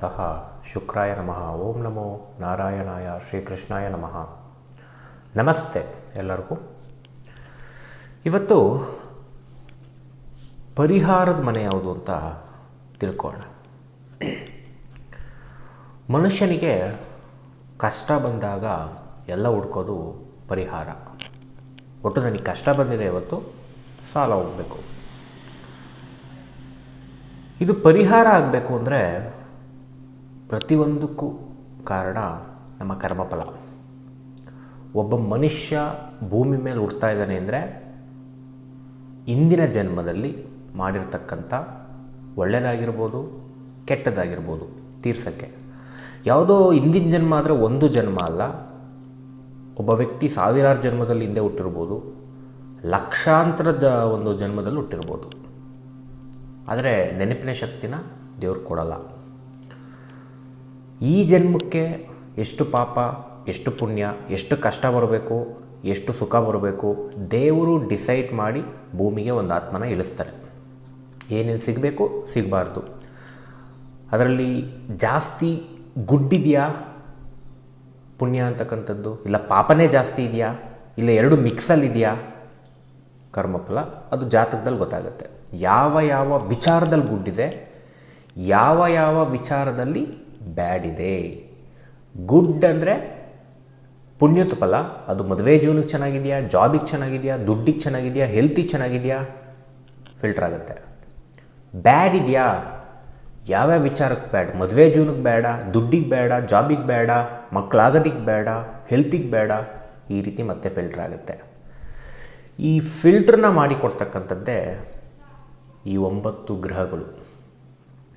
ಸಹ ಶುಕ್ರಾಯ ನಮಃ. ಓಂ ನಮೋ ನಾರಾಯಣಾಯ ಶ್ರೀಕೃಷ್ಣಾಯ ನಮಃ. ನಮಸ್ತೆ ಎಲ್ಲರಿಗೂ. ಇವತ್ತು ಪರಿಹಾರದ ಮನೆ ಯಾವುದು ಅಂತ ತಿಳ್ಕೊಳ್ಳೋಣ. ಮನುಷ್ಯನಿಗೆ ಕಷ್ಟ ಬಂದಾಗ ಎಲ್ಲ ಹುಡ್ಕೋದು ಪರಿಹಾರ. ಒಟ್ಟು ನನಗೆ ಕಷ್ಟ ಬಂದಿದೆ ಇವತ್ತು, ಸಾಲ ಹೋಗಬೇಕು. ಇದು ಪರಿಹಾರ ಆಗಬೇಕು ಅಂದರೆ ಪ್ರತಿಯೊಂದಕ್ಕೂ ಕಾರಣ ನಮ್ಮ ಕರ್ಮಫಲ. ಒಬ್ಬ ಮನುಷ್ಯ ಭೂಮಿ ಮೇಲೆ ಹುಡ್ತಾ ಇದ್ದಾನೆ ಅಂದರೆ ಇಂದಿನ ಜನ್ಮದಲ್ಲಿ ಮಾಡಿರ್ತಕ್ಕಂಥ ಒಳ್ಳೆಯದಾಗಿರ್ಬೋದು ಕೆಟ್ಟದಾಗಿರ್ಬೋದು, ತೀರ್ಸೋಕ್ಕೆ. ಯಾವುದೋ ಹಿಂದಿನ ಜನ್ಮ ಆದರೆ ಒಂದು ಜನ್ಮ ಅಲ್ಲ. ಒಬ್ಬ ವ್ಯಕ್ತಿ ಸಾವಿರಾರು ಜನ್ಮದಲ್ಲಿ ಹಿಂದೆ ಹುಟ್ಟಿರ್ಬೋದು ಲಕ್ಷಾಂತರದ ಒಂದು ಜನ್ಮದಲ್ಲಿ ಹುಟ್ಟಿರ್ಬೋದು. ಆದರೆ ನೆನಪಿನ ಶಕ್ತಿನ ದೇವ್ರು ಕೊಡಲ್ಲ. ಈ ಜನ್ಮಕ್ಕೆ ಎಷ್ಟು ಪಾಪ, ಎಷ್ಟು ಪುಣ್ಯ, ಎಷ್ಟು ಕಷ್ಟ ಬರಬೇಕು, ಎಷ್ಟು ಸುಖ ಬರಬೇಕು, ದೇವರು ಡಿಸೈಡ್ ಮಾಡಿ ಭೂಮಿಗೆ ಒಂದು ಆತ್ಮನ ಇಳಿಸ್ತಾರೆ. ಏನೇನು ಸಿಗಬೇಕು? ಸಿಗಬಾರ್ದು. ಅದರಲ್ಲಿ ಜಾಸ್ತಿ ಗುಡ್ಡಿದೆಯಾ? ಪುಣ್ಯ ಅಂತಕ್ಕಂಥದ್ದು? ಇಲ್ಲ ಪಾಪನೇ ಜಾಸ್ತಿ ಇದೆಯಾ? ಇಲ್ಲ ಎರಡು ಮಿಕ್ಸಲ್ಲಿದೆಯಾ? ಕರ್ಮಫಲ, ಅದು ಜಾತಕದಲ್ಲಿ ಗೊತ್ತಾಗುತ್ತೆ. ಯಾವ ಯಾವ ವಿಚಾರದಲ್ಲಿ ಗುಡ್ಡಿದೆ, ಯಾವ ಯಾವ ವಿಚಾರದಲ್ಲಿ ಬ್ಯಾಡ್ ಇದೆ. ಗುಡ್ ಅಂದರೆ ಪುಣ್ಯತಪಲ ಅದು ಮದುವೆ ಜೀವನಕ್ಕೆ ಚೆನ್ನಾಗಿದೆಯಾ? ಜಾಬಿಗೆ ಚೆನ್ನಾಗಿದೆಯಾ? ದುಡ್ಡಿಗೆ ಚೆನ್ನಾಗಿದೆಯಾ? ಹೆಲ್ತಿಗೆ ಚೆನ್ನಾಗಿದೆಯಾ? ಫಿಲ್ಟರ್ ಆಗುತ್ತೆ. ಬ್ಯಾಡ್ ಇದೆಯಾ? ಯಾವ್ಯಾವ ವಿಚಾರಕ್ಕೆ ಬ್ಯಾಡ್? ಮದುವೆ ಜೀವನಕ್ಕೆ ಬೇಡ ದುಡ್ಡಿಗೆ ಬೇಡ ಜಾಬಿಗೆ ಬೇಡ ಮಕ್ಕಳಾಗೋದಿಕ್ಕೆ ಬೇಡ ಹೆಲ್ತಿಗೆ ಬೇಡ ಈ ರೀತಿ ಮತ್ತೆ ಫಿಲ್ಟರ್ ಆಗುತ್ತೆ. ಈ ಫಿಲ್ಟ್ರನ್ನ ಮಾಡಿಕೊಡ್ತಕ್ಕಂಥದ್ದೇ ಈ ಒಂಬತ್ತು ಗ್ರಹಗಳು.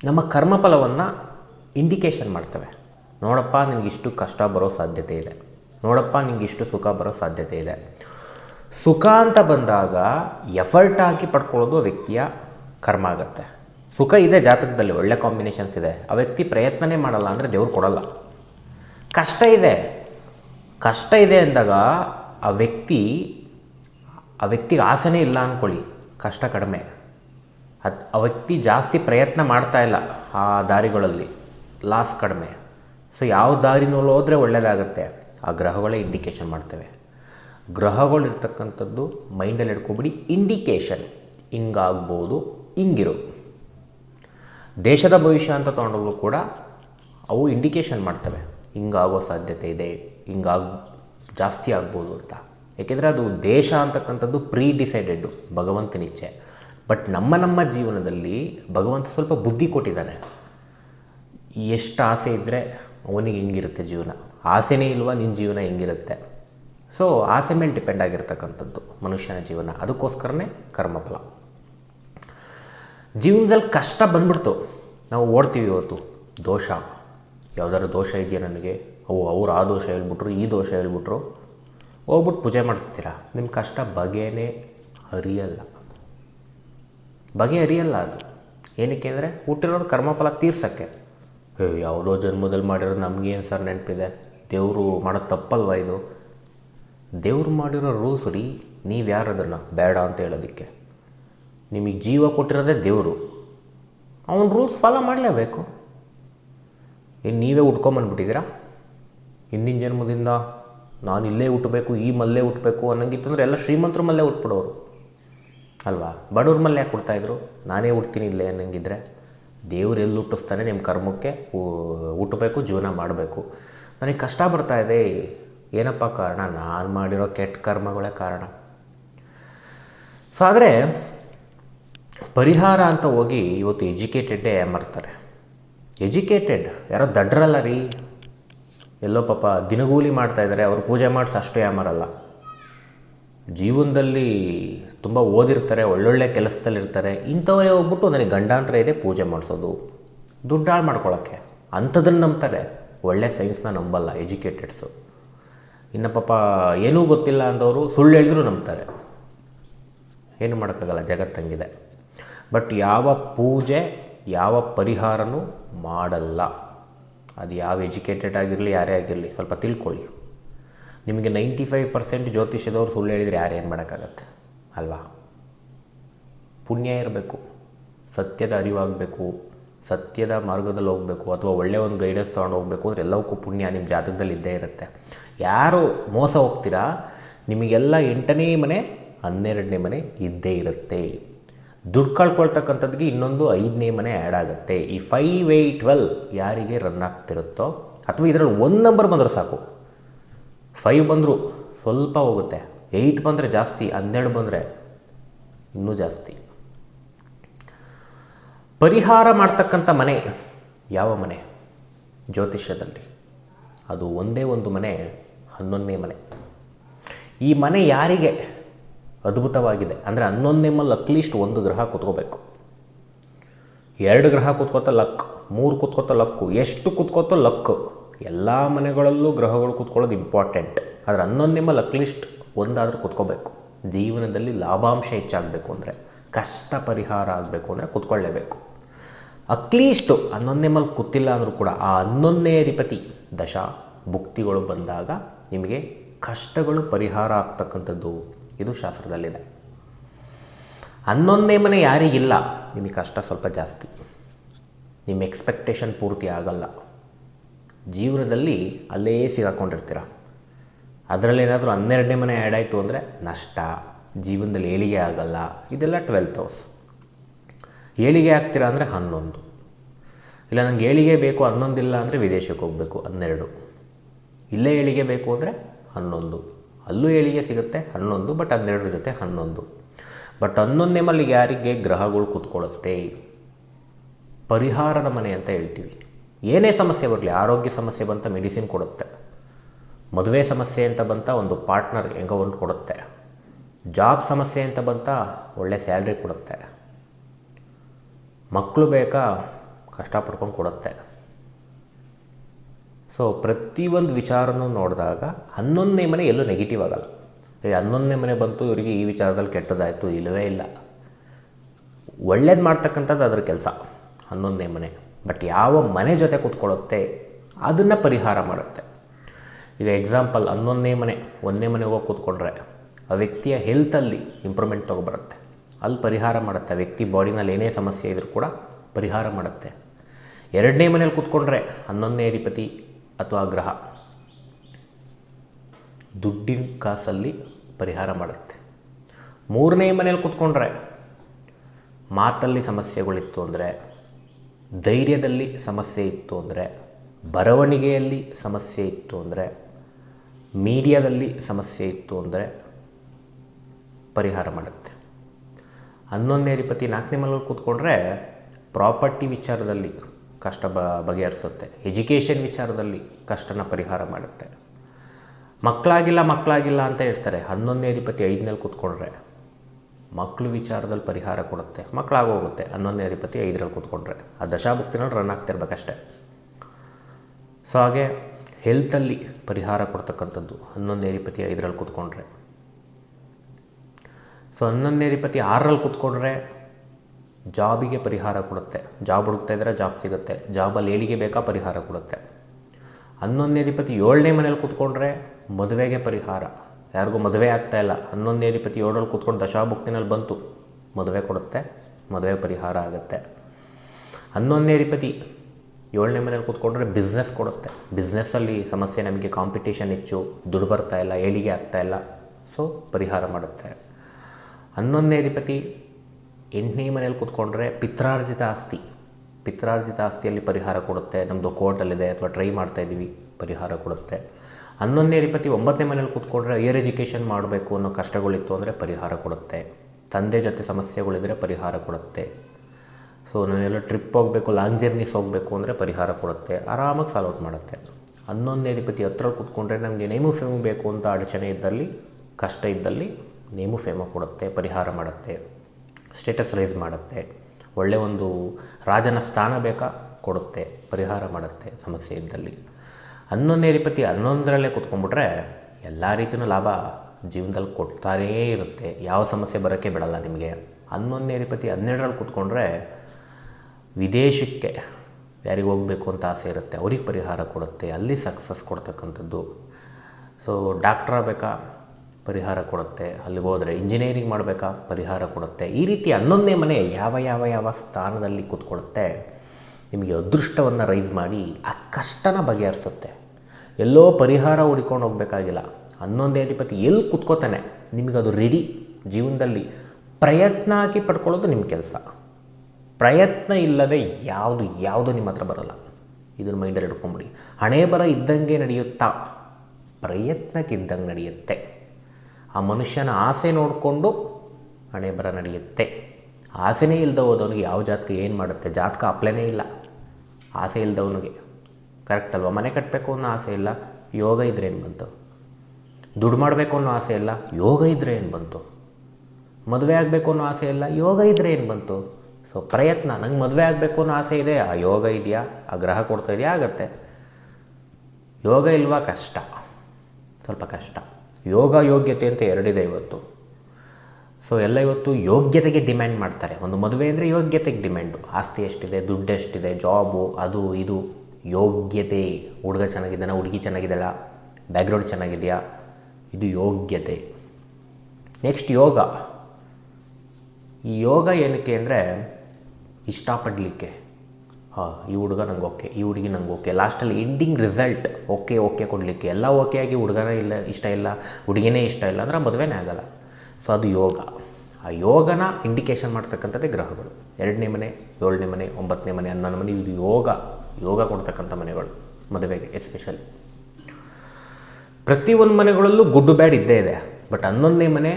ನಮ್ಮ ಕರ್ಮಫಲವನ್ನು ಇಂಡಿಕೇಶನ್ ಮಾಡ್ತವೆ. ನೋಡಪ್ಪ ನಿನಗಿಷ್ಟು ಕಷ್ಟ ಬರೋ ಸಾಧ್ಯತೆ ಇದೆ. ನೋಡಪ್ಪ ನಿನಗಿಷ್ಟು ಸುಖ ಬರೋ ಸಾಧ್ಯತೆ ಇದೆ. ಸುಖ ಅಂತ ಬಂದಾಗ ಎಫರ್ಟ್ ಹಾಕಿ ಪಡ್ಕೊಳ್ಳೋದು ವ್ಯಕ್ತಿಯ ಕರ್ಮ ಆಗುತ್ತೆ. ಸುಖ ಇದೆ, ಜಾತಕದಲ್ಲಿ ಒಳ್ಳೆ ಕಾಂಬಿನೇಷನ್ಸ್ ಇದೆ. ಆ ವ್ಯಕ್ತಿ ಪ್ರಯತ್ನನೇ ಮಾಡಲ್ಲ ಅಂದರೆ ದೇವ್ರು ಕೊಡಲ್ಲ. ಕಷ್ಟ ಇದೆ. ಕಷ್ಟ ಇದೆ ಅಂದಾಗ ಆ ವ್ಯಕ್ತಿ, ಆ ವ್ಯಕ್ತಿಗೆ ಆಸೆನೇ ಇಲ್ಲ ಅಂದ್ಕೊಳ್ಳಿ ಕಷ್ಟ ಕಡಿಮೆ. ಅದು, ಆ ವ್ಯಕ್ತಿ ಜಾಸ್ತಿ ಪ್ರಯತ್ನ ಮಾಡ್ತಾ ಇಲ್ಲ ಆ ದಾರಿಗಳಲ್ಲಿ. ಲಾಸ್ ಕಡಿಮೆ. ಸೊ ಯಾವ ದಾರಿನಲ್ಲಿ ಹೋದರೆ ಒಳ್ಳೆಯದಾಗುತ್ತೆ ಆ ಗ್ರಹಗಳೇ ಇಂಡಿಕೇಶನ್ ಮಾಡ್ತವೆ. ಗ್ರಹಗಳಿರ್ತಕ್ಕಂಥದ್ದು ಮೈಂಡಲ್ಲಿ ಇಟ್ಕೊಬಿಡಿ ಇಂಡಿಕೇಶನ್ ಹಿಂಗಾಗ್ಬೋದು ಹಿಂಗಿರು ದೇಶದ ಭವಿಷ್ಯ ಅಂತ ತೊಗೊಂಡ್ರು ಕೂಡ ಅವು ಇಂಡಿಕೇಶನ್ ಮಾಡ್ತವೆ. ಹಿಂಗಾಗೋ ಸಾಧ್ಯತೆ ಇದೆ, ಹಿಂಗಾಗಿ, ಜಾಸ್ತಿ ಆಗ್ಬೋದು ಅಂತ. ಏಕೆಂದರೆ ಅದು ದೇಶ ಅಂತಕ್ಕಂಥದ್ದು ಪ್ರೀ ಡಿಸೈಡೆಡ್ಡು ಭಗವಂತನಿಚ್ಛೆ. ಬಟ್ ನಮ್ಮ ನಮ್ಮ ಜೀವನದಲ್ಲಿ ಭಗವಂತ ಸ್ವಲ್ಪ ಬುದ್ಧಿ ಕೊಟ್ಟಿದ್ದಾನೆ. ಎಷ್ಟು ಆಸೆ ಇದ್ದರೆ ಅವನಿಗೆ ಹೆಂಗಿರುತ್ತೆ ಜೀವನ. ಆಸೆನೇ ಇಲ್ವ ನಿನ್ನ ಜೀವನ ಹೆಂಗಿರುತ್ತೆ. ಸೊ ಆಸೆ ಮೇಲೆ ಡಿಪೆಂಡ್ ಆಗಿರ್ತಕ್ಕಂಥದ್ದು ಮನುಷ್ಯನ ಜೀವನ. ಅದಕ್ಕೋಸ್ಕರನೇ ಕರ್ಮಫಲ. ಜೀವನದಲ್ಲಿ ಕಷ್ಟ ಬಂದ್ಬಿಡ್ತು. ನಾವು ಓಡ್ತೀವಿ ಇವತ್ತು. ದೋಷ. ಯಾವ್ದಾದ್ರು ದೋಷ ಇದೆಯಾ ನನಗೆ? ಅವು ಅವ್ರು ಆ ದೋಷ ಹೇಳ್ಬಿಟ್ರು, ಈ ದೋಷ ಹೇಳ್ಬಿಟ್ರು. ಹೋಗ್ಬಿಟ್ಟು ಪೂಜೆ ಮಾಡಿಸ್ತೀರಾ? ನಿಮ್ಮ ಕಷ್ಟ ಬಗೆನೇ ಹರಿಯಲ್ಲ. ಬಗೆ ಹರಿಯಲ್ಲ ಅದು. ಏನಕ್ಕೆ ಅಂದರೆ ಹುಟ್ಟಿರೋದು ಕರ್ಮಫಲ ತೀರ್ಸೋಕ್ಕೆ. ಯಾವುದೋ ಜನ್ಮದಲ್ಲಿ ಮಾಡಿರೋ ನಮಗೇನು ಸರ್ ನೆನಪಿದೆ? ದೇವರು ಮಾಡೋದು ತಪ್ಪಲ್ವ ಇದು? ದೇವ್ರು ಮಾಡಿರೋ ರೂಲ್ಸ್ ರೀ, ನೀವು ಯಾರು ಅದನ್ನು? ಬೇಡ ಅಂತ ಹೇಳೋದಕ್ಕೆ. ನಿಮಗೆ ಜೀವ ಕೊಟ್ಟಿರೋದೇ ದೇವರು. ಅವನ ರೂಲ್ಸ್ ಫಾಲೋ ಮಾಡಲೇಬೇಕು. ಇನ್ನು ನೀವೇ ಉಟ್ಕೊಂಬಂದ್ಬಿಟ್ಟಿದ್ದೀರಾ ಹಿಂದಿನ ಜನ್ಮದಿಂದ ನಾನು ಇಲ್ಲೇ ಹುಟ್ಟಬೇಕು ಈ ಮಲ್ಲೇ ಹುಟ್ಟಬೇಕು ಅನ್ನಂಗಿತ್ತಂದ್ರೆ ಎಲ್ಲ ಶ್ರೀಮಂತರ ಮಲ್ಲೇ ಹುಟ್ಬಿಡೋರು. ಅಲ್ವಾ? ಬಡವ್ರ ಮಲ್ಲೆ ಯಾಕೆ ಹುಡ್ತಾಯಿದ್ರು ನಾನೇ ಹುಡ್ತೀನಿ ಇಲ್ಲೇ ಅನ್ನಂಗಿದ್ರೆ. ದೇವ್ರು ಎಲ್ಲಿ ಹುಟ್ಟಿಸ್ತಾನೆ ನಿಮ್ಮ ಕರ್ಮಕ್ಕೆ ಹುಟ್ಟಬೇಕು, ಜೀವನ ಮಾಡಬೇಕು. ನನಗೆ ಕಷ್ಟ ಬರ್ತಾ ಇದೆ. ಏನಪ್ಪ ಕಾರಣ? ನಾನು ಮಾಡಿರೋ ಕೆಟ್ಟ ಕರ್ಮಗಳೇ ಕಾರಣ. ಸೊ ಆದರೆ, ಪರಿಹಾರ ಅಂತ ಹೋಗಿ ಇವತ್ತು ಎಜುಕೇಟೆಡ್ಡೇ ಮರ್ತಾರೆ. ಎಜುಕೇಟೆಡ್? ಯಾರೋ ದಡ್ರಲ್ಲ ರೀ. ಎಲ್ಲೋ ಪಾಪ ದಿನಗೂಲಿ ಮಾಡ್ತಾಯಿದ್ದಾರೆ ಅವ್ರು ಪೂಜೆ ಮಾಡಿಸಿ ಅಷ್ಟು ಯಾಮರಲ್ಲ ಜೀವನದಲ್ಲಿ ತುಂಬ ಓದಿರ್ತಾರೆ, ಒಳ್ಳೊಳ್ಳೆ ಕೆಲಸದಲ್ಲಿರ್ತಾರೆ. ಇಂಥವರೇ ಹೋಗ್ಬಿಟ್ಟು ನನಗೆ ಗಂಡಾಂತರ ಇದೆ, ಪೂಜೆ ಮಾಡಿಸೋದು. ದುಡ್ಡು ಹಾಳು ಮಾಡ್ಕೊಳ್ಳೋಕ್ಕೆ ಅಂಥದ್ದನ್ನು ನಂಬ್ತಾರೆ. ಒಳ್ಳೆ ಸೈನ್ಸ್ನ ನಂಬಲ್ಲ ಎಜುಕೇಟೆಡ್ಸು ಇನ್ನು ಪಾಪ ಏನೂ ಗೊತ್ತಿಲ್ಲ ಅಂದವರು ಸುಳ್ಳು ಹೇಳಿದ್ರು ನಂಬ್ತಾರೆ. ಏನು ಮಾಡೋಕ್ಕಾಗಲ್ಲ ಜಗತ್ತಂಗಿದೆ ಬಟ್ ಯಾವ ಪೂಜೆ, ಯಾವ ಪರಿಹಾರನೂ ಮಾಡಲ್ಲ. ಅದು ಯಾವ ಎಜುಕೇಟೆಡ್ ಆಗಿರಲಿ, ಯಾರೇ ಆಗಿರಲಿ, ಸ್ವಲ್ಪ ತಿಳ್ಕೊಳ್ಳಿ. ನಿಮಗೆ ನೈಂಟಿ ಫೈವ್ ಪರ್ಸೆಂಟ್ ಜ್ಯೋತಿಷ್ಯದವ್ರು ಸುಳ್ಳು ಹೇಳಿದರೆ ಯಾರು ಏನು ಮಾಡೋಕ್ಕಾಗತ್ತೆ? ಅಲ್ವಾ? ಪುಣ್ಯ ಇರಬೇಕು, ಸತ್ಯದ ಅರಿವಾಗಬೇಕು, ಸತ್ಯದ ಮಾರ್ಗದಲ್ಲಿ ಹೋಗಬೇಕು ಅಥವಾ ಒಳ್ಳೆಯ ಒಂದು ಗೈಡೆನ್ಸ್ ತೊಗೊಂಡು ಹೋಗಬೇಕು ಅಂದರೆ ಎಲ್ಲವಕ್ಕೂ ಪುಣ್ಯ ನಿಮ್ಮ ಜಾತಕದಲ್ಲಿ ಇದ್ದೇ ಇರುತ್ತೆ. ಯಾರು ಮೋಸ ಹೋಗ್ತೀರಾ, ನಿಮಗೆಲ್ಲ ಎಂಟನೇ ಮನೆ, ಹನ್ನೆರಡನೇ ಮನೆ ಇದ್ದೇ ಇರುತ್ತೆ. ದುಡ್ಡು ಕಳ್ಕೊಳ್ತಕ್ಕಂಥದ್ದಿಗೆ ಇನ್ನೊಂದು ಐದನೇ ಮನೆ ಆ್ಯಡ್ ಆಗುತ್ತೆ. ಈ ಫೈವ್ ಏಯ್ಟ್ ಟ್ವೆಲ್ ಯಾರಿಗೆ ರನ್ ಆಗ್ತಿರುತ್ತೋ, ಅಥವಾ ಇದರಲ್ಲಿ ಒಂದು ನಂಬರ್ ಬಂದರೂ ಸಾಕು. ಫೈವ್ ಬಂದರೂ ಸ್ವಲ್ಪ ಹೋಗುತ್ತೆ. ಏಯ್ಟ್ ಬಂದರೆ ಜಾಸ್ತಿ, ಹನ್ನೆರಡು ಬಂದರೆ ಇನ್ನೂ ಜಾಸ್ತಿ. ಪರಿಹಾರ ಮಾಡ್ತಕ್ಕಂಥ ಮನೆ ಯಾವ ಮನೆ? ಜ್ಯೋತಿಷ್ಯದಲ್ಲಿ. ಅದು ಒಂದೇ ಒಂದು ಮನೆ, ಹನ್ನೊಂದನೇ ಮನೆ. ಈ ಮನೆ ಯಾರಿಗೆ ಅದ್ಭುತವಾಗಿದೆ? ಅಂದರೆ ಹನ್ನೊಂದನೇ ಮಲ್ಲಿ ಅಟ್ಲೀಸ್ಟ್ ಒಂದು ಗ್ರಹ ಕೂತ್ಕೋಬೇಕು. ಎರಡು ಗ್ರಹ ಕುತ್ಕೋತ ಲಕ್, ಮೂರು ಕೂತ್ಕೋತ ಲಕ್ಕು, ಎಷ್ಟು ಕುತ್ಕೋತೋ ಲಕ್? ಎಲ್ಲ ಮನೆಗಳಲ್ಲೂ ಗ್ರಹಗಳು ಕೂತ್ಕೊಳ್ಳೋದು ಇಂಪಾರ್ಟೆಂಟ್ ಆದರೆ ಹನ್ನೊಂದನೇ ಮಲ್ಲಿ ಅಟ್ಲೀಸ್ಟ್ ಒಂದಾದರೂ ಕುತ್ಕೋಬೇಕು. ಜೀವನದಲ್ಲಿ ಲಾಭಾಂಶ ಹೆಚ್ಚಾಗಬೇಕು ಅಂದರೆ, ಕಷ್ಟ ಪರಿಹಾರ ಆಗಬೇಕು ಅಂದರೆ ಕುತ್ಕೊಳ್ಳೇಬೇಕು. ಅಟ್ಲೀಸ್ಟು ಹನ್ನೊಂದನೇ ಮಲ್ಲಿ ಕೂತಿಲ್ಲ ಅಂದರೂ ಕೂಡ ಆ ಹನ್ನೊಂದನೇ ಅಧಿಪತಿ ದಶ ಭುಕ್ತಿಗಳು ಬಂದಾಗ ನಿಮಗೆ ಕಷ್ಟಗಳು ಪರಿಹಾರ ಆಗ್ತಕ್ಕಂಥದ್ದು ಇದು ಶಾಸ್ತ್ರದಲ್ಲಿದೆ. ಹನ್ನೊಂದನೇ ಮನೆ ಯಾರಿಗಿಲ್ಲ? ನಿಮಗೆ ಕಷ್ಟ ಸ್ವಲ್ಪ ಜಾಸ್ತಿ. ನಿಮ್ಮ ಎಕ್ಸ್ಪೆಕ್ಟೇಷನ್ ಪೂರ್ತಿ ಆಗಲ್ಲ. ಜೀವನದಲ್ಲಿ ಅಲ್ಲೇ ಸಿಗಾಕೊಂಡಿರ್ತೀರ ಅದರಲ್ಲಿ ಏನಾದರೂ ಹನ್ನೆರಡನೇ ಮನೆ ಆ್ಯಡ್ ಆಯಿತು ಅಂದರೆ ನಷ್ಟ, ಜೀವನದಲ್ಲಿ ಏಳಿಗೆ ಆಗಲ್ಲ, ಇದೆಲ್ಲ ಟ್ವೆಲ್ತ್ ಹೌಸ್ ಏಳಿಗೆ ಆಗ್ತೀರಾ ಅಂದರೆ ಹನ್ನೊಂದು. ಇಲ್ಲ ನನಗೆ ಏಳಿಗೆ ಬೇಕು ಹನ್ನೊಂದಿಲ್ಲ ಅಂದರೆ ವಿದೇಶಕ್ಕೆ ಹೋಗಬೇಕು, ಹನ್ನೆರಡು. ಇಲ್ಲೇ ಏಳಿಗೆ ಬೇಕು ಅಂದರೆ ಹನ್ನೊಂದು. ಅಲ್ಲೂ ಏಳಿಗೆ ಸಿಗುತ್ತೆ ಹನ್ನೊಂದು ಬಟ್ ಹನ್ನೆರಡರ ಜೊತೆ ಹನ್ನೊಂದು. ಬಟ್ ಹನ್ನೊಂದನೇ ಮಲ್ಲಿಗೆ ಯಾರಿಗೆ? ಗ್ರಹಗಳು ಕೂತ್ಕೊಳ್ಳುತ್ತೆ. ಪರಿಹಾರದ ಮನೆ ಅಂತ ಹೇಳ್ತೀವಿ. ಏನೇ ಸಮಸ್ಯೆ ಬರಲಿ, ಆರೋಗ್ಯ ಸಮಸ್ಯೆ ಬಂತ ಮೆಡಿಸಿನ್ ಕೊಡುತ್ತೆ. ಮದುವೆ ಸಮಸ್ಯೆ ಅಂತ ಬಂತ ಒಂದು ಪಾರ್ಟ್ನರ್ ಹೆಂಗೋ ಒಂದು ಕೊಡುತ್ತೆ. ಜಾಬ್ ಸಮಸ್ಯೆ ಅಂತ ಬಂತ ಒಳ್ಳೆ ಸ್ಯಾಲ್ರಿ ಕೊಡುತ್ತೆ. ಮಕ್ಕಳು ಬೇಕಾ ಕಷ್ಟಪಡ್ಕೊಂಡು ಕೊಡುತ್ತೆ. ಸೊ ಪ್ರತಿಯೊಂದು ವಿಚಾರನೂ ನೋಡಿದಾಗ ಹನ್ನೊಂದನೇ ಮನೆ ಎಲ್ಲೂ ನೆಗೆಟಿವ್ ಆಗಲ್ಲ. ಈ ಹನ್ನೊಂದನೇ ಮನೆ ಬಂತು, ಇವರಿಗೆ ಈ ವಿಚಾರದಲ್ಲಿ ಕೆಟ್ಟದಾಯಿತು, ಇಲ್ಲವೇ ಇಲ್ಲ. ಒಳ್ಳೇದು ಮಾಡ್ತಕ್ಕಂಥದ್ದು ಅದರ ಕೆಲಸ, ಹನ್ನೊಂದನೇ ಮನೆ. ಬಟ್ ಯಾವ ಮನೆ ಜೊತೆ ಕೂತ್ಕೊಳ್ಳುತ್ತೆ ಅದನ್ನು ಪರಿಹಾರ ಮಾಡುತ್ತೆ. ಈಗ ಎಕ್ಸಾಂಪಲ್ ಹನ್ನೊಂದನೇ ಮನೆ ಒಂದನೇ ಮನೆಗೆ ಹೋಗಿ ಕೂತ್ಕೊಂಡ್ರೆ, ಆ ವ್ಯಕ್ತಿಯ ಹೆಲ್ತಲ್ಲಿ ಇಂಪ್ರೂವ್ಮೆಂಟ್ ತೊಗೊಬರುತ್ತೆ. ಅಲ್ಲಿ ಪರಿಹಾರ ಮಾಡುತ್ತೆ. ವ್ಯಕ್ತಿ ಬಾಡಿನಲ್ಲಿ ಏನೇ ಸಮಸ್ಯೆ ಇದ್ರೂ ಕೂಡ ಪರಿಹಾರ ಮಾಡುತ್ತೆ. ಎರಡನೇ ಮನೇಲಿ ಕೂತ್ಕೊಂಡ್ರೆ ಹನ್ನೊಂದನೇ ಅಧಿಪತಿ ಅಥವಾ ಗ್ರಹ ದುಡ್ಡಿನ ಕಾಸಲ್ಲಿ ಪರಿಹಾರ ಮಾಡುತ್ತೆ. ಮೂರನೇ ಮನೇಲಿ ಕೂತ್ಕೊಂಡ್ರೆ ಮಾತಲ್ಲಿ ಸಮಸ್ಯೆಗಳಿತ್ತು ಅಂದರೆ, ಧೈರ್ಯದಲ್ಲಿ ಸಮಸ್ಯೆ ಇತ್ತು ಅಂದರೆ, ಬರವಣಿಗೆಯಲ್ಲಿ ಸಮಸ್ಯೆ ಇತ್ತು ಅಂದರೆ ಮೀಡಿಯಾದಲ್ಲಿ ಸಮಸ್ಯೆ ಇತ್ತು ಅಂದರೆ ಪರಿಹಾರ ಮಾಡುತ್ತೆ. ಹನ್ನೊಂದನೇ ಅಧಿಪತಿ ನಾಲ್ಕನೇ ಮನೇಲಿ ಕೂತ್ಕೊಂಡ್ರೆ ಪ್ರಾಪರ್ಟಿ ವಿಚಾರದಲ್ಲಿ ಕಷ್ಟ ಬ ಬಗೆಹರಿಸುತ್ತೆ. ಎಜುಕೇಷನ್ ವಿಚಾರದಲ್ಲಿ ಕಷ್ಟನ ಪರಿಹಾರ ಮಾಡುತ್ತೆ. ಮಕ್ಕಳಾಗಿಲ್ಲ ಮಕ್ಕಳಾಗಿಲ್ಲ ಅಂತ ಹೇಳ್ತಾರೆ. ಹನ್ನೊಂದನೇ ಅಧಿಪತಿ ಐದನೇಲಿ ಕೂತ್ಕೊಂಡ್ರೆ ಮಕ್ಕಳು ವಿಚಾರದಲ್ಲಿ ಪರಿಹಾರ ಕೊಡುತ್ತೆ. ಮಕ್ಕಳಾಗೋಗುತ್ತೆ ಹನ್ನೊಂದನೇ ಅಧಿಪತಿ ಐದರಲ್ಲಿ ಕೂತ್ಕೊಂಡ್ರೆ. ಆ ದಶಾಭುಕ್ತಿನಲ್ಲಿ ರನ್ ಆಗ್ತಿರ್ಬೇಕಷ್ಟೆ. ಸೊ ಹಾಗೆ ಹೆಲ್ತಲ್ಲಿ ಪರಿಹಾರ ಕೊಡ್ತಕ್ಕಂಥದ್ದು ಹನ್ನೊಂದನೇ ಅಧಿಪತಿ ಐದರಲ್ಲಿ ಕೂತ್ಕೊಂಡ್ರೆ. ಸೊ ಹನ್ನೊಂದನೇ ಅಧಿಪತಿ ಆರರಲ್ಲಿ ಕೂತ್ಕೊಂಡ್ರೆ ಜಾಬಿಗೆ ಪರಿಹಾರ ಕೊಡುತ್ತೆ. ಜಾಬ್ ಹುಡುಕ್ತಾ ಇದ್ದರೆ ಜಾಬ್ ಸಿಗುತ್ತೆ. ಜಾಬಲ್ಲಿ ಏಳಿಗೆ ಬೇಕಾ ಪರಿಹಾರ ಕೊಡುತ್ತೆ. ಹನ್ನೊಂದನೇ ಅಧಿಪತಿ ಏಳನೇ ಮನೇಲಿ ಕೂತ್ಕೊಂಡ್ರೆ ಮದುವೆಗೆ ಪರಿಹಾರ. ಯಾರಿಗೂ ಮದುವೆ ಆಗ್ತಾ ಇಲ್ಲ. ಹನ್ನೊಂದನೇ ಅಧಿಪತಿ ಏಳರಲ್ಲಿ ಕೂತ್ಕೊಂಡು ದಶಾಭುಕ್ತಿನಲ್ಲಿ ಬಂತು. ಮದುವೆ ಕೊಡುತ್ತೆ. ಮದುವೆ ಪರಿಹಾರ ಆಗುತ್ತೆ. ಹನ್ನೊಂದನೇ ಅಧಿಪತಿ ಏಳನೇ ಮನೇಲಿ ಕೂತ್ಕೊಂಡ್ರೆ ಬಿಸ್ನೆಸ್ ಕೊಡುತ್ತೆ. ಬಿಸ್ನೆಸ್ಸಲ್ಲಿ ಸಮಸ್ಯೆ ನಮಗೆ ಕಾಂಪಿಟೇಷನ್ ಹೆಚ್ಚು, ದುಡ್ಡು ಬರ್ತಾ ಇಲ್ಲ, ಏಳಿಗೆ ಆಗ್ತಾ ಇಲ್ಲ. ಸೊ ಪರಿಹಾರ ಮಾಡುತ್ತೆ. ಹನ್ನೊಂದನೇ ಅಧಿಪತಿ, ಎಂಟನೇ ಮನೇಲಿ ಕೂತ್ಕೊಂಡ್ರೆ ಪಿತ್ರಾರ್ಜಿತ ಆಸ್ತಿ. ಪಿತ್ರಾರ್ಜಿತ ಆಸ್ತಿಯಲ್ಲಿ ಪರಿಹಾರ ಕೊಡುತ್ತೆ. ನಮ್ಮದು ಕೋರ್ಟಲ್ಲಿದೆ ಅಥವಾ ಟ್ರೈ ಮಾಡ್ತಾ ಇದ್ದೀವಿ, ಪರಿಹಾರ ಕೊಡುತ್ತೆ. ಹನ್ನೊಂದನೇ ಅಧಿಪತಿ, ಒಂಬತ್ತನೇ ಮನೇಲಿ ಕೂತ್ಕೊಂಡ್ರೆ ಹೈಯರ್ ಎಜುಕೇಷನ್ ಮಾಡಬೇಕು ಅನ್ನೋ ಕಷ್ಟಗಳಿತ್ತು ಅಂದರೆ ಪರಿಹಾರ ಕೊಡುತ್ತೆ. ತಂದೆ ಜೊತೆ ಸಮಸ್ಯೆಗಳಿದ್ದರೆ ಪರಿಹಾರ ಕೊಡುತ್ತೆ. ಸೊ ನಾನೆಲ್ಲ ಟ್ರಿಪ್ ಹೋಗಬೇಕು ಲಾಂಗ್ ಜರ್ನೀಸ್ ಹೋಗಬೇಕು ಅಂದರೆ ಪರಿಹಾರ ಕೊಡುತ್ತೆ, ಆರಾಮಾಗಿ ಸಾಲ್ವ್ ಮಾಡುತ್ತೆ. ಹನ್ನೊಂದನೇ ಅಧಿಪತಿ ಹತ್ರ ಕೂತ್ಕೊಂಡ್ರೆ ನಮಗೆ ನೇಮು ಫೇಮು ಬೇಕು ಅಂತ ಅಡಚಣೆ ಇದ್ದಲ್ಲಿ, ಕಷ್ಟ ಇದ್ದಲ್ಲಿ ನೇಮು ಫೇಮ ಕೊಡುತ್ತೆ, ಪರಿಹಾರ ಮಾಡುತ್ತೆ ಸ್ಟೇಟಸ್ ರೈಸ್ ಮಾಡುತ್ತೆ. ಒಳ್ಳೆಯ ಒಂದು ರಾಜನ ಸ್ಥಾನ ಬೇಕಾ? ಕೊಡುತ್ತೆ, ಪರಿಹಾರ ಮಾಡುತ್ತೆ ಸಮಸ್ಯೆ ಇದ್ದಲ್ಲಿ. ಹನ್ನೊಂದನೇ ಅಧಿಪತಿ ಹನ್ನೊಂದರಲ್ಲೇ ಕೂತ್ಕೊಂಡ್ಬಿಟ್ರೆ ಎಲ್ಲ ರೀತಿಯೂ ಲಾಭ ಜೀವನದಲ್ಲಿ ಕೊಡ್ತಾನೇ ಇರುತ್ತೆ. ಯಾವ ಸಮಸ್ಯೆ ಬರೋಕ್ಕೆ ಬಿಡಲ್ಲ ನಿಮಗೆ. ಹನ್ನೊಂದನೇ ಅಧಿಪತಿ ಹನ್ನೆರಡರಲ್ಲಿ ಕೂತ್ಕೊಂಡ್ರೆ ವಿದೇಶಕ್ಕೆ ಯಾರಿಗೆ ಹೋಗಬೇಕು ಅಂತ ಆಸೆ ಇರುತ್ತೆ, ಅವ್ರಿಗೆ ಪರಿಹಾರ ಕೊಡುತ್ತೆ, ಅಲ್ಲಿ ಸಕ್ಸಸ್ ಕೊಡ್ತಕ್ಕಂಥದ್ದು. ಸೊ ಡಾಕ್ಟ್ರ್ ಆಗಬೇಕಾ? ಪರಿಹಾರ ಕೊಡುತ್ತೆ. ಅಲ್ಲಿಗೆ ಹೋದರೆ ಇಂಜಿನಿಯರಿಂಗ್ ಮಾಡಬೇಕಾ? ಪರಿಹಾರ ಕೊಡುತ್ತೆ. ಈ ರೀತಿ ಹನ್ನೊಂದನೇ ಮನೆ ಯಾವ ಯಾವ ಯಾವ ಸ್ಥಾನದಲ್ಲಿ ಕೂತ್ಕೊಳ್ಳುತ್ತೆ? ನಿಮಗೆ ಅದೃಷ್ಟವನ್ನು ರೈಸ್ ಮಾಡಿ ಆ ಕಷ್ಟನ ಬಗೆಹರಿಸುತ್ತೆ. ಎಲ್ಲೋ ಪರಿಹಾರ ಹುಡ್ಕೊಂಡು ಹೋಗಬೇಕಾಗಿಲ್ಲ. ಹನ್ನೊಂದೇ ಅಧಿಪತಿ ಎಲ್ಲಿ ಕೂತ್ಕೋತಾನೆ? ನಿಮಗದು ರೆಡಿ ಜೀವನದಲ್ಲಿ ಪ್ರಯತ್ನ ಹಾಕಿ ಪಡ್ಕೊಳ್ಳೋದು ನಿಮ್ಮ ಕೆಲಸ. ಪ್ರಯತ್ನ ಇಲ್ಲದೆ ಯಾವುದು ಯಾವುದು ನಿಮ್ಮ ಹತ್ರ ಬರಲ್ಲ. ಇದನ್ನು ಮೈಂಡಲ್ಲಿ ಇಟ್ಕೊಂಬಿಡಿ. ಹಣೆ ಬರ ಇದ್ದಂಗೆ ನಡೆಯುತ್ತಾ? ಪ್ರಯತ್ನಕ್ಕಿದ್ದಂಗೆ ನಡೆಯುತ್ತೆ. ಆ ಮನುಷ್ಯನ ಆಸೆ ನೋಡಿಕೊಂಡು ಹಣೆ ಬರ ನಡೆಯುತ್ತೆ. ಆಸೆನೇ ಇಲ್ಲದ ಹೋದವನಿಗೆ ಯಾವ ಜಾತಕ ಏನು ಮಾಡುತ್ತೆ? ಜಾತಕ ಅಪ್ಲೇನೇ ಇಲ್ಲ. ಆಸೆ ಇಲ್ಲದವನಿಗೆ ಕರೆಕ್ಟ್ ಅಲ್ವಾ? ಮನೆ ಕಟ್ಟಬೇಕು ಅನ್ನೋ ಆಸೆ ಇಲ್ಲ. ಯೋಗ ಇದ್ರೆ ಏನು ಬಂತು? ದುಡ್ಡು ಮಾಡಬೇಕು ಅನ್ನೋ ಆಸೆ ಇಲ್ಲ. ಯೋಗ ಇದ್ದರೆ ಏನು ಬಂತು? ಮದುವೆ ಆಗಬೇಕು ಅನ್ನೋ ಆಸೆ ಇಲ್ಲ. ಯೋಗ ಇದ್ದರೆ ಏನು ಬಂತು? ಸೊ ಪ್ರಯತ್ನ, ನಂಗೆ ಮದುವೆ ಆಗಬೇಕು ಅನ್ನೋ ಆಸೆ ಇದೆ, ಆ ಯೋಗ ಇದೆಯಾ, ಆ ಗ್ರಹ ಕೊಡ್ತಾ ಇದೆಯಾ, ಆಗತ್ತೆ. ಯೋಗ ಇಲ್ವಾ ಕಷ್ಟ. ಸ್ವಲ್ಪ ಕಷ್ಟ. ಯೋಗ ಯೋಗ್ಯತೆ ಅಂತ ಎರಡಿದೆ ಇವತ್ತು. ಸೊ ಎಲ್ಲ ಇವತ್ತು ಯೋಗ್ಯತೆಗೆ ಡಿಮ್ಯಾಂಡ್ ಮಾಡ್ತಾರೆ. ಒಂದು ಮದುವೆ ಅಂದರೆ ಯೋಗ್ಯತೆಗೆ ಡಿಮ್ಯಾಂಡು. ಆಸ್ತಿ ಎಷ್ಟಿದೆ, ದುಡ್ಡು ಎಷ್ಟಿದೆ, ಜಾಬು, ಅದು, ಇದು. ಯೋಗ್ಯತೆ. ಹುಡುಗ ಚೆನ್ನಾಗಿದ್ದಾನ, ಹುಡುಗಿ ಚೆನ್ನಾಗಿದ್ದಾಳ? ಬ್ಯಾಕ್ಗ್ರೌಂಡ್ ಚೆನ್ನಾಗಿದೆಯಾ? ಇದು ಯೋಗ್ಯತೆ. ನೆಕ್ಸ್ಟ್ ಯೋಗ. ಈ ಯೋಗ ಏನಕ್ಕೆ ಅಂದರೆ ಇಷ್ಟಪಡಲಿಕ್ಕೆ. ಹಾಂ, ಈ ಹುಡುಗ ನಂಗೆ ಓಕೆ, ಈ ಹುಡುಗಿ ನಂಗೆ ಓಕೆ. ಲಾಸ್ಟಲ್ಲಿ ಎಂಡಿಂಗ್ ರಿಸಲ್ಟ್ ಓಕೆ ಓಕೆ ಕೊಡಲಿಕ್ಕೆ. ಎಲ್ಲ ಓಕೆ ಆಗಿ ಹುಡುಗನೇ ಇಲ್ಲ, ಇಷ್ಟ ಇಲ್ಲ, ಹುಡುಗಿನೇ ಇಷ್ಟ ಇಲ್ಲ ಅಂದರೆ ಮದುವೆನೇ ಆಗಲ್ಲ. ಸೊ ಅದು ಯೋಗ. ಆ ಯೋಗನ ಇಂಡಿಕೇಶನ್ ಮಾಡ್ತಕ್ಕಂಥದ್ದೇ ಗ್ರಹಗಳು. ಎರಡನೇ ಮನೆ, ಏಳನೇ ಮನೆ ಒಂಬತ್ತನೇ ಮನೆ, ಹನ್ನೊಂದು ಮನೆ, ಇದು ಯೋಗ. ಯೋಗ ಕೊಡ್ತಕ್ಕಂಥ ಮನೆಗಳು ಮದುವೆಗೆ ಎಸ್ಪೆಷಲಿ ಪ್ರತಿಯೊಂದು ಮನೆಗಳಲ್ಲೂ ಗುಡ್ಡು ಬ್ಯಾಡ್ ಇದ್ದೇ ಇದೆ. ಬಟ್ ಹನ್ನೊಂದನೇ ಮನೆ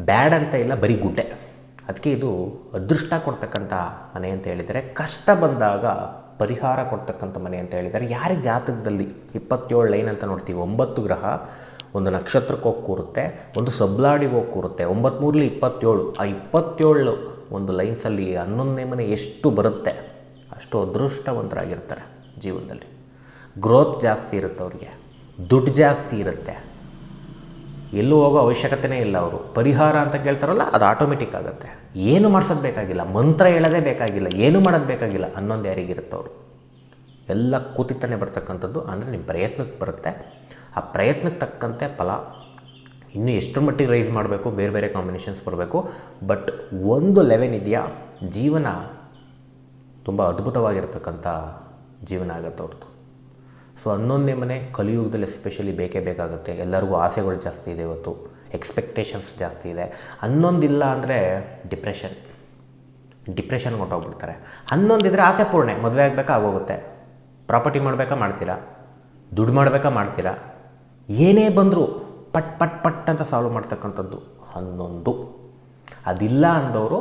ಬ್ಯಾಡ್ ಅಂತ ಇಲ್ಲ, ಬರೀ ಗುಡ್ಡೆ. ಅದಕ್ಕೆ ಇದು ಅದೃಷ್ಟ ಕೊಡ್ತಕ್ಕಂಥ ಮನೆ ಅಂತ ಹೇಳಿದರೆ ಕಷ್ಟ ಬಂದಾಗ ಪರಿಹಾರ ಕೊಡ್ತಕ್ಕಂಥ ಮನೆ ಅಂತ ಹೇಳಿದರೆ ಯಾರಿಗೆ ಜಾತಕದಲ್ಲಿ ಇಪ್ಪತ್ತೇಳು ಲೈನ್ ಅಂತ ನೋಡ್ತೀವಿ, ಒಂಬತ್ತು ಗ್ರಹ, ಒಂದು ನಕ್ಷತ್ರಕ್ಕೆ ಹೋಗಿ ಕೂರುತ್ತೆ, ಒಂದು ಸಬ್ಲಾಡಿಗೆ ಹೋಗಿ ಕೂರುತ್ತೆ, ಒಂಬತ್ಮೂರಲಿ ಇಪ್ಪತ್ತೇಳು, ಆ ಇಪ್ಪತ್ತೇಳು ಒಂದು ಲೈನ್ಸಲ್ಲಿ ಹನ್ನೊಂದನೇ ಮನೆ ಎಷ್ಟು ಬರುತ್ತೆ, ಅಷ್ಟು ಅದೃಷ್ಟವಂತರಾಗಿರ್ತಾರೆ ಜೀವನದಲ್ಲಿ. ಗ್ರೋತ್ ಜಾಸ್ತಿ ಇರುತ್ತೆ ಅವರಿಗೆ, ದುಡ್ಡು ಜಾಸ್ತಿ ಇರುತ್ತೆ. ಎಲ್ಲೂ ಹೋಗೋ ಅವಶ್ಯಕತೆನೇ ಇಲ್ಲ ಅವರು. ಪರಿಹಾರ ಅಂತ ಕೇಳ್ತಾರಲ್ಲ, ಅದು ಆಟೋಮೆಟಿಕ್ ಆಗುತ್ತೆ. ಏನು ಮಾಡ್ಸೋದು ಬೇಕಾಗಿಲ್ಲ, ಮಂತ್ರ ಹೇಳೋದೇ ಬೇಕಾಗಿಲ್ಲ, ಏನು ಮಾಡೋದು ಬೇಕಾಗಿಲ್ಲ ಅನ್ನೊಂದು ಯಾರಿಗಿರುತ್ತೆ ಅವರು. ಎಲ್ಲ ಕೂತಿತ್ತಾನೆ ಬರ್ತಕ್ಕಂಥದ್ದು ಅಂದರೆ ನಿಮ್ಮ ಪ್ರಯತ್ನಕ್ಕೆ ಬರುತ್ತೆ. ಆ ಪ್ರಯತ್ನಕ್ಕೆ ತಕ್ಕಂತೆ ಫಲ. ಇನ್ನೂ ಎಷ್ಟರ ಮಟ್ಟಿಗೆ ರೈಸ್ ಮಾಡಬೇಕು, ಬೇರೆ ಬೇರೆ ಕಾಂಬಿನೇಷನ್ಸ್ ಬರಬೇಕು ಬಟ್ ಒಂದು ಲೆವೆನ್ ಇದೆಯಾ, ಜೀವನ ತುಂಬ ಅದ್ಭುತವಾಗಿರ್ತಕ್ಕಂಥ ಜೀವನ ಆಗುತ್ತೆ ಅವ್ರದ್ದು ಸೊ ಹನ್ನೊಂದನೇ ಮನೆ ಕಲಿಯುಗದಲ್ಲಿ ಎಸ್ಪೆಷಲಿ ಬೇಕೇ ಬೇಕಾಗುತ್ತೆ. ಎಲ್ಲರಿಗೂ ಆಸೆಗಳು ಜಾಸ್ತಿ ಇದೆ ಇವತ್ತು. ಎಕ್ಸ್ಪೆಕ್ಟೇಷನ್ಸ್ ಜಾಸ್ತಿ ಇದೆ. ಹನ್ನೊಂದಿಲ್ಲ ಅಂದರೆ ಡಿಪ್ರೆಷನ್ ಡಿಪ್ರೆಷನ್ಗೆ ಹೊಟ್ಟೋಗ್ಬಿಡ್ತಾರೆ ಹನ್ನೊಂದಿದ್ರೆ ಆಸೆ ಪೂರ್ಣೆ. ಮದುವೆ ಆಗಬೇಕಾ, ಆಗೋಗುತ್ತೆ. ಪ್ರಾಪರ್ಟಿ ಮಾಡಬೇಕಾ, ಮಾಡ್ತೀರಾ. ದುಡ್ಡು ಮಾಡಬೇಕಾ, ಮಾಡ್ತೀರಾ. ಏನೇ ಬಂದರೂ ಪಟ್ ಪಟ್ ಪಟ್ ಅಂತ ಸಾಲ್ವ್ ಮಾಡ್ತಕ್ಕಂಥದ್ದು. ಹನ್ನೊಂದು ಅದಿಲ್ಲ ಅಂದವರು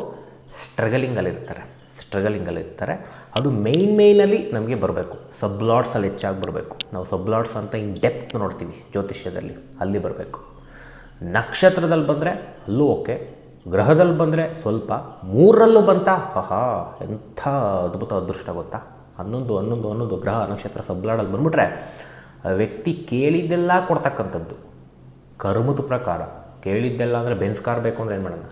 ಸ್ಟ್ರಗಲಿಂಗಲ್ಲಿರ್ತಾರೆ ಸ್ಟ್ರಗಲಿಂಗಲ್ಲಿರ್ತಾರೆ ಅದು ಮೇಯ್ನ್ ಮೇಯ್ನಲ್ಲಿ ನಮಗೆ ಬರಬೇಕು. ಸಬ್ಲಾಡ್ಸಲ್ಲಿ ಹೆಚ್ಚಾಗಿ ಬರಬೇಕು. ನಾವು ಸಬ್ಲಾಡ್ಸ್ ಅಂತ ಇನ್ ಡೆಪ್ತ್ ನೋಡ್ತೀವಿ ಜ್ಯೋತಿಷ್ಯದಲ್ಲಿ. ಅಲ್ಲಿ ಬರಬೇಕು. ನಕ್ಷತ್ರದಲ್ಲಿ ಬಂದರೆ ಅಲ್ಲೂ ಓಕೆ ಗ್ರಹದಲ್ಲಿ ಬಂದರೆ ಸ್ವಲ್ಪ ಮೂರರಲ್ಲೂ ಬಂತ? ಹಹಾ ಎಂಥ ಅದ್ಭುತ ಅದೃಷ್ಟ ಗೊತ್ತಾ? ಹನ್ನೊಂದು ಹನ್ನೊಂದು ಹನ್ನೊಂದು ಗ್ರಹ, ನಕ್ಷತ್ರ ಸಬ್ಲಾಡಲ್ಲಿ ಬಂದ್ಬಿಟ್ರೆ ವ್ಯಕ್ತಿ ಕೇಳಿದ್ದೆಲ್ಲ ಕೊಡ್ತಕ್ಕಂಥದ್ದು. ಕರ್ಮದ ಪ್ರಕಾರ. ಕೇಳಿದ್ದೆಲ್ಲ ಅಂದರೆ ಬೆನ್ಸ್ ಕಾರ್ ಬೇಕು ಅಂದರೆ ಏನು ಮಾಡೋಣ?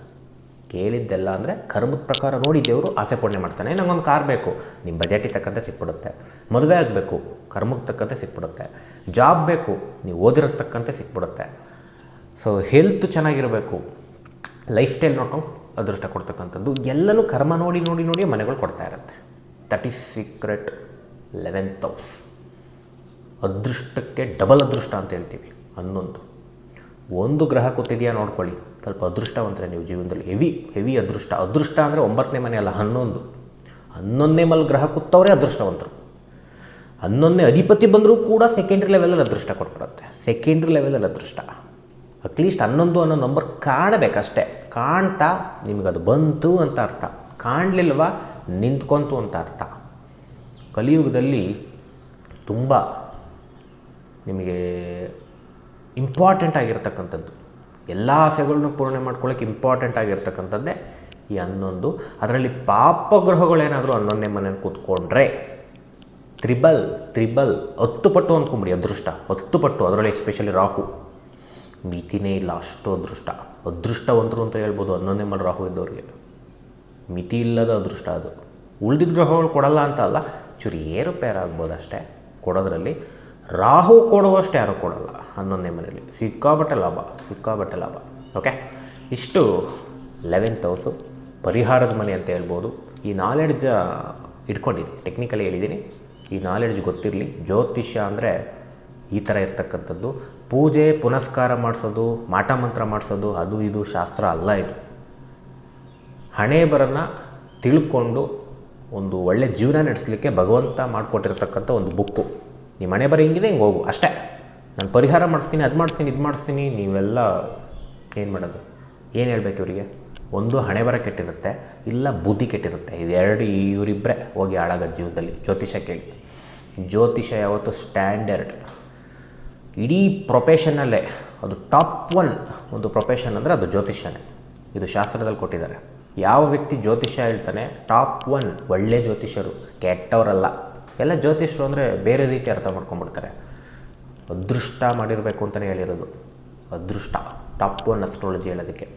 ಕೇಳಿದ್ದೆಲ್ಲ ಅಂದರೆ ಕರ್ಮದ ಪ್ರಕಾರ ನೋಡಿ ದೇವರು ಆಸೆ ಪೂರ್ಣೆ ಮಾಡ್ತಾನೆ. ನಂಗೊಂದು ಕಾರ್ ಬೇಕು. ನಿಮ್ಮ ಬಜೆಟಿಗೆ ತಕ್ಕಂತೆ ಸಿಕ್ಬಿಡುತ್ತೆ. ಮದುವೆ ಆಗಬೇಕು. ಕರ್ಮಕ್ಕೆ ತಕ್ಕಂತೆ ಸಿಕ್ಬಿಡುತ್ತೆ. ಜಾಬ್ ಬೇಕು. ನೀವು ಓದಿರೋಕ್ಕೆ ತಕ್ಕಂತೆ ಸಿಕ್ಬಿಡುತ್ತೆ. ಸೊ ಹೆಲ್ತ್ ಚೆನ್ನಾಗಿರಬೇಕು. ಲೈಫ್ ಸ್ಟೈಲ್ ನೋಡ್ಕೊಂಡು ಅದೃಷ್ಟ ಕೊಡ್ತಕ್ಕಂಥದ್ದು. ಎಲ್ಲನೂ ಕರ್ಮ ನೋಡಿ ನೋಡಿ ನೋಡಿ ಮನೆಗಳು ಕೊಡ್ತಾ ಇರುತ್ತೆ. That is secret eleventh house ಅದೃಷ್ಟಕ್ಕೆ double ಅದೃಷ್ಟ ಅಂತ ಹೇಳ್ತೀವಿ. ಹನ್ನೊಂದು. ಒಂದು ಗ್ರಹ ಕೊತ್ತಿದೆಯಾ ನೋಡ್ಕೊಳ್ಳಿ. ಸ್ವಲ್ಪ ಅದೃಷ್ಟವಂತರೆ ನೀವು ಜೀವನದಲ್ಲಿ. ಹೆವಿ ಹೆವಿ ಅದೃಷ್ಟ. ಅದೃಷ್ಟ ಅಂದರೆ ಒಂಬತ್ತನೇ ಮನೆ ಅಲ್ಲ, ಹನ್ನೊಂದು. ಹನ್ನೊಂದನೇ ಮಲ್ ಗ್ರಹ ಕೂತವರೇ ಅದೃಷ್ಟವಂತರು. ಹನ್ನೊಂದನೇ ಅಧಿಪತಿ ಬಂದರೂ ಕೂಡ ಸೆಕೆಂಡ್ರಿ ಲೆವೆಲಲ್ಲಿ ಅದೃಷ್ಟ ಕೊಟ್ಬಿಡುತ್ತೆ. ಸೆಕೆಂಡ್ರಿ ಲೆವೆಲಲ್ಲಿ ಅದೃಷ್ಟ. ಅಟ್ಲೀಸ್ಟ್ ಹನ್ನೊಂದು ಅನ್ನೋ ನಂಬರ್ ಕಾಣಬೇಕಷ್ಟೇ ಕಾಣ್ತಾ ನಿಮಗದು ಬಂತು ಅಂತ ಅರ್ಥ. ಕಾಣಲಿಲ್ವ, ನಿಂತ್ಕೊಂತು ಅಂತ ಅರ್ಥ. ಕಲಿಯುಗದಲ್ಲಿ ತುಂಬ ನಿಮಗೆ ಇಂಪಾರ್ಟೆಂಟ್ ಆಗಿರ್ತಕ್ಕಂಥದ್ದು. ಎಲ್ಲ ಆಸೆಗಳನ್ನೂ ಪೂರ್ಣೆ ಮಾಡ್ಕೊಳ್ಳೋಕೆ ಇಂಪಾರ್ಟೆಂಟ್ ಆಗಿರ್ತಕ್ಕಂಥದ್ದೇ ಈ ಹನ್ನೊಂದು. ಅದರಲ್ಲಿ ಪಾಪಗ್ರಹಗಳೇನಾದರೂ ಹನ್ನೊಂದನೇ ಮನೇಲಿ ಕೂತ್ಕೊಂಡ್ರೆ, ತ್ರಿಬಲ್ ತ್ರಿಬಲ್, ಹತ್ತು ಪಟ್ಟು ಅಂದ್ಕೊಂಬಿಡಿ ಅದೃಷ್ಟ, ಹತ್ತು ಪಟ್ಟು. ಅದರಲ್ಲಿ ಎಸ್ಪೆಷಲಿ ರಾಹು. ಮಿತಿನೇ ಇಲ್ಲ, ಅಷ್ಟು ಅದೃಷ್ಟ. ಅದೃಷ್ಟವಂತರು ಅಂತ ಹೇಳ್ಬೋದು, ಹನ್ನೊಂದನೇ ಮನೆ ರಾಹು ಇದ್ದವ್ರಿಗೆ. ಮಿತಿ ಇಲ್ಲದ ಅದೃಷ್ಟ ಅದು. ಉಳಿದಿದ್ದ ಗ್ರಹಗಳು ಕೊಡಲ್ಲ ಅಂತ ಅಲ್ಲ ಚೂರು ಏರುಪೇರಾಗ್ಬೋದು ಅಷ್ಟೇ ಕೊಡೋದ್ರಲ್ಲಿ ರಾಹು ಕೊಡುವಷ್ಟು ಯಾರೂ ಕೊಡಲ್ಲ ಹನ್ನೊಂದನೇ ಮನೆಯಲ್ಲಿ. ಸಿಕ್ಕಾಬಟ್ಟೆ ಲಾಭ ಸಿಕ್ಕಾಬಟ್ಟೆ ಲಾಭ. ಓಕೆ ಇಷ್ಟು ಲೆವೆಂತ್ ಹೌಸು ಪರಿಹಾರದ ಮನೆ ಅಂತ ಹೇಳ್ಬೋದು. ಈ ನಾಲೆಡ್ಜ ಇಟ್ಕೊಂಡಿದ್ದೀನಿ ಟೆಕ್ನಿಕಲಿ ಹೇಳಿದ್ದೀನಿ ಈ ನಾಲೆಡ್ಜ್ ಗೊತ್ತಿರಲಿ. ಜ್ಯೋತಿಷ್ಯ ಅಂದರೆ ಈ ಥರ ಇರ್ತಕ್ಕಂಥದ್ದು. ಪೂಜೆ, ಪುನಸ್ಕಾರ ಮಾಡಿಸೋದು, ಮಾಟ ಮಂತ್ರ ಮಾಡಿಸೋದು, ಅದು ಇದು ಶಾಸ್ತ್ರ ಅಲ್ಲ ಇದು. ಹಣೆ ಬರನ್ನು ತಿಳ್ಕೊಂಡು ಒಂದು ಒಳ್ಳೆ ಜೀವನ ನಡೆಸಲಿಕ್ಕೆ ಭಗವಂತ ಮಾಡಿಕೊಟ್ಟಿರ್ತಕ್ಕಂಥ ಒಂದು ಬುಕ್ಕು ನಿಮ್ಮ ಮನೆ ಬರ ಹಿಂಗಿದೆ, ಹಿಂಗೆ ಹೋಗು. ಅಷ್ಟೇ. ನಾನು ಪರಿಹಾರ ಮಾಡಿಸ್ತೀನಿ, ಅದು ಮಾಡಿಸ್ತೀನಿ, ಇದು ಮಾಡಿಸ್ತೀನಿ, ನೀವೆಲ್ಲ ಏನು ಮಾಡೋದು? ಏನು ಹೇಳ್ಬೇಕು ಇವರಿಗೆ? ಒಂದು ಹಣೆ ಬರ ಕೆಟ್ಟಿರುತ್ತೆ, ಇಲ್ಲ ಬುದ್ಧಿ ಕೆಟ್ಟಿರುತ್ತೆ. ಇದೆರಡು ಇವರಿಬ್ಬರೇ ಹೋಗಿ ಹಾಳಾಗೋದು ಜೀವನದಲ್ಲಿ. ಜ್ಯೋತಿಷ ಕೇಳಿ. ಜ್ಯೋತಿಷ ಯಾವತ್ತು ಸ್ಟ್ಯಾಂಡರ್ಡ್. ಇಡೀ ಪ್ರೊಫೆಷನಲ್ಲೇ, ಅದು ಟಾಪ್ ಒನ್ ಒಂದು ಪ್ರೊಫೆಷನ್ ಅಂದರೆ ಅದು ಜ್ಯೋತಿಷ್ಯನೇ. ಇದು ಶಾಸ್ತ್ರದಲ್ಲಿ ಕೊಟ್ಟಿದ್ದಾರೆ. ಯಾವ ವ್ಯಕ್ತಿ ಜ್ಯೋತಿಷ್ಯ ಹೇಳ್ತಾನೆ, ಟಾಪ್ ಒನ್ ಒಳ್ಳೆ ಜ್ಯೋತಿಷ್ಯರು, ಕೆಟ್ಟವರಲ್ಲ. ಎಲ್ಲ ಜ್ಯೋತಿಷ್ಯರು ಅಂದರೆ ಬೇರೆ ರೀತಿ ಅರ್ಥ ಮಾಡ್ಕೊಂಡ್ಬಿಡ್ತಾರೆ. ಅದೃಷ್ಟ ಮಾಡಿರಬೇಕು ಅಂತಲೇ ಹೇಳಿರೋದು. ಅದೃಷ್ಟ ಟಾಪ್ ಒನ್ ಅಸ್ಟ್ರಾಲಜಿ ಹೇಳೋದಕ್ಕೆ.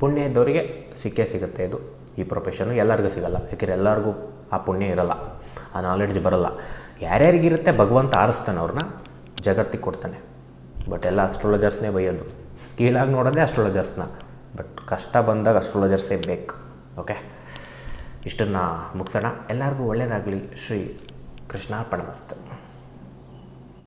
ಪುಣ್ಯ ಇದ್ದವರಿಗೆ ಸಿಕ್ಕೇ ಸಿಗುತ್ತೆ ಇದು. ಈ ಪ್ರೊಫೆಷನು ಎಲ್ಲರಿಗೂ ಸಿಗಲ್ಲ. ಯಾಕೆಂದರೆ ಎಲ್ಲರಿಗೂ ಆ ಪುಣ್ಯ ಇರಲ್ಲ. ಆ ನಾಲೆಡ್ಜ್ ಬರಲ್ಲ. ಯಾರ್ಯಾರಿಗಿರುತ್ತೆ ಭಗವಂತ ಆರಿಸ್ತಾನೆ ಅವ್ರನ್ನ, ಜಗತ್ತಿಗೆ ಕೊಡ್ತಾನೆ. ಬಟ್ ಎಲ್ಲ ಅಸ್ಟ್ರಾಲಜರ್ಸ್ನೇ ಬೈಯೋದು. ಕೀಳಾಗಿ ನೋಡೋದೇ ಅಸ್ಟ್ರಾಲಜರ್ಸ್ನ ಬಟ್ ಕಷ್ಟ ಬಂದಾಗ ಅಸ್ಟ್ರಾಲಜರ್ಸೇ ಬೇಕು. ಓಕೆ ಇಷ್ಟನ್ನು ಮುಗಿಸೋಣ. ಎಲ್ಲರಿಗೂ ಒಳ್ಳೆಯದಾಗಲಿ. ಶ್ರೀ ಕೃಷ್ಣಾರ್ಪಣ ಮಸ್ತು.